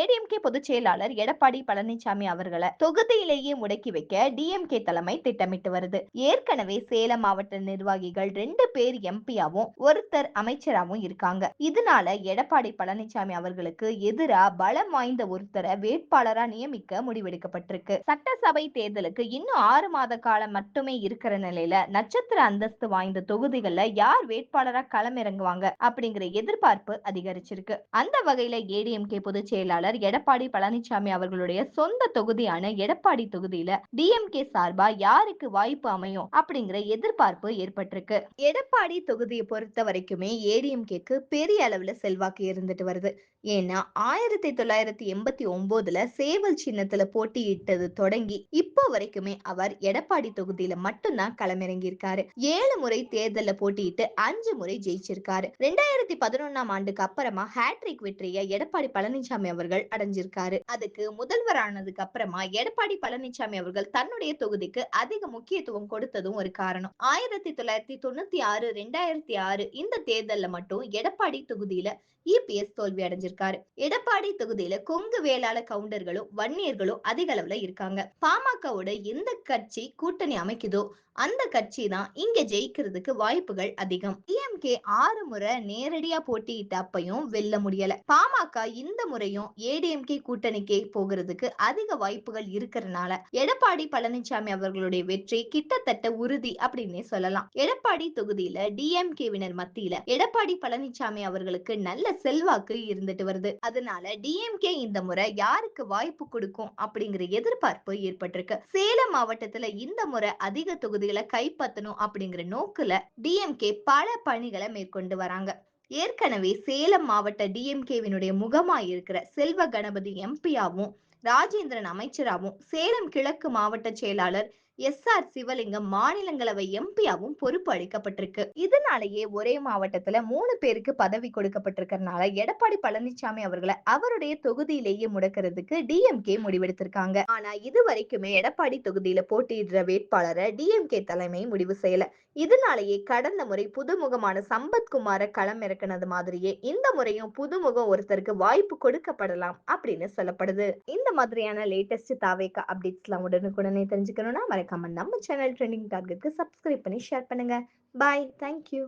ஏடிஎம்கே பொதுச் செயலாளர் எடப்பாடி பழனிசாமி அவர்களை தொகுதியிலேயே முடக்கி வைக்க டிஎம்கே தலைமை திட்டமிட்டு வருது. ஏற்கனவே சேலம் மாவட்ட நிர்வாகிகள் ரெண்டு பேர் எம்பியாவும் ஒருத்தர் அமைச்சராவும் இருக்காங்க. இதனால எடப்பாடி பழனிசாமி அவர்களுக்கு எதிரா பலம் வாய்ந்த ஒருத்தரை வேட்பாளரா நியமிக்க முடிவெடுக்கப்பட்டிருக்கு. சட்டசபை தேர்தலுக்கு இன்னும் ஆறு மாத காலம் மட்டுமே இருக்கிற நிலையில நட்சத்திர அந்தஸ்து வாய்ந்த தொகுதிகள்ல யார் வேட்பாளரா களமிறங்குவாங்க அப்படிங்கிற எதிர்பார்ப்பு அதிகரிச்சிருக்கு. அந்த வகையில ஏடிஎம்கே பொதுச் செயலாளர் எடப்பாடி பழனிசாமி அவர்களுடைய சொந்த தொகுதியான எடப்பாடி தொகுதியில டிஎம்கே சார்பா யாருக்கு வாய்ப்பு அமையும் அப்படிங்கிற எதிர்பார்ப்பு ஏற்பட்டிருக்கு. எடப்பாடி தொகுதியை பொறுத்த வரைக்குமே ஏடிஎம்கேக்கு பெரிய அளவுல செல்வாக்கு இருந்துட்டு வருது. ஏன்னா ஆயிரத்தி தொள்ளாயிரத்தி எண்பத்தி ஒன்பதுல சேவல் சின்னத்துல போட்டியிட்டது தொடங்கி இப்போ வரைக்குமே அவர் எடப்பாடி தொகுதியில மட்டும்தான் களமிறங்கி இருக்காரு ஏழு முறை தேர்தல்ல போட்டியிட்டு அஞ்சு முறை ஜெயிச்சிருக்காரு. ரெண்டாயிரத்தி பதினொன்னாம் ஆண்டுக்கு அப்புறமா ஹேட்ரிக் வெற்றியை எடப்பாடி பழனிசாமி அவர்கள் அடைஞ்சிருக்காரு. அதுக்கு முதல்வர் ஆனதுக்கு அப்புறமா எடப்பாடி பழனிசாமி அவர்கள் தன்னுடைய தொகுதிக்கு அதிக முக்கியத்துவம் கொடுத்ததும் ஒரு காரணம். ஆயிரத்தி தொள்ளாயிரத்தி தொண்ணூத்தி ஆறு ரெண்டாயிரத்தி ஆறு இந்த தேர்தல்ல மட்டும் எடப்பாடி தொகுதியில இபிஎஸ் தோல்வி அடைஞ்சிருக்காரு எடப்பாடி தொகுதியில கொங்கு வேளாள கவுண்டர்களும் வன்னியர்களும் அதிக அளவுல இருக்காங்க. பாமகவோட எந்த கட்சி கூட்டணி அமைக்குதோ அந்த கட்சி தான் இங்க ஜெயிக்கிறதுக்கு வாய்ப்புகள் அதிகம். டிஎம்கே ஆறு முறை நேரடியா போட்டியிட்ட அப்பையும் வெல்ல முடியல. பாமக இந்த முறையும் ஏடிஎம்கே கூட்டணிக்கே போகிறதுக்கு அதிக வாய்ப்புகள் இருக்கிறதுனால எடப்பாடி பழனிசாமி அவர்களுடைய வெற்றி கிட்டத்தட்ட உறுதி அப்படின்னே சொல்லலாம். எடப்பாடி தொகுதியில டிஎம்கேவினர் மத்தியில எடப்பாடி பழனிசாமி அவர்களுக்கு நல்ல செல்வாக்கு இருந்துட்டு வருது. அதனால டிஎம்கே இந்த முறை யாருக்கு வாய்ப்பு கொடுக்கும் அப்படிங்கிற எதிர்பார்ப்பு ஏற்பட்டிருக்கு. சேலம் மாவட்டத்துல இந்த முறை அதிக தொகுதிகளை கைப்பற்றணும் அப்படிங்கிற நோக்குல டிஎம்கே பல பணிகளை மேற்கொண்டு வராங்க. ஏற்கனவே சேலம் மாவட்ட டிஎம்கேவினுடைய முகமாய் இருக்கிற செல்வ கணபதி எம்பியாவும் ராஜேந்திரன் அமைச்சராகவும் சேலம் கிழக்கு மாவட்ட செயலாளர் எஸ். ஆர். சிவலிங்கம் மாநிலங்களவை எம்பியாவும் பொறுப்பு அளிக்கப்பட்டிருக்கு. இதனாலேயே ஒரே மாவட்டத்துல மூணு பேருக்கு பதவி கொடுக்கப்பட்டிருக்கிறதுனால எடப்பாடி பழனிசாமி அவர்களை அவருடைய தொகுதியிலேயே முடக்கிறதுக்கு டிஎம்கே முடிவெடுத்திருக்காங்க. ஆனா இது வரைக்குமே எடப்பாடி தொகுதியில போட்டியிடுற வேட்பாளரை டிஎம்கே தலைமை முடிவு செய்யல. இதனாலேயே கடந்த முறை புதுமுகமான சம்பத்குமார களம் இறக்குனது மாதிரியே இந்த முறையும் புதுமுகம் ஒருத்தருக்கு வாய்ப்பு கொடுக்கப்படலாம் அப்படின்னு சொல்லப்படுது. இந்த மாதிரியான லேட்டஸ்ட் தாவேக்கா அப்டேட்ஸ்லாம் உடனுக்குடனே தெரிஞ்சுக்கணும்னா மறக்காம நம்ம சேனல் ட்ரெண்டிங் டார்கெட்க்கு சப்ஸ்கிரைப் பண்ணி ஷேர் பண்ணுங்க. Bye thank you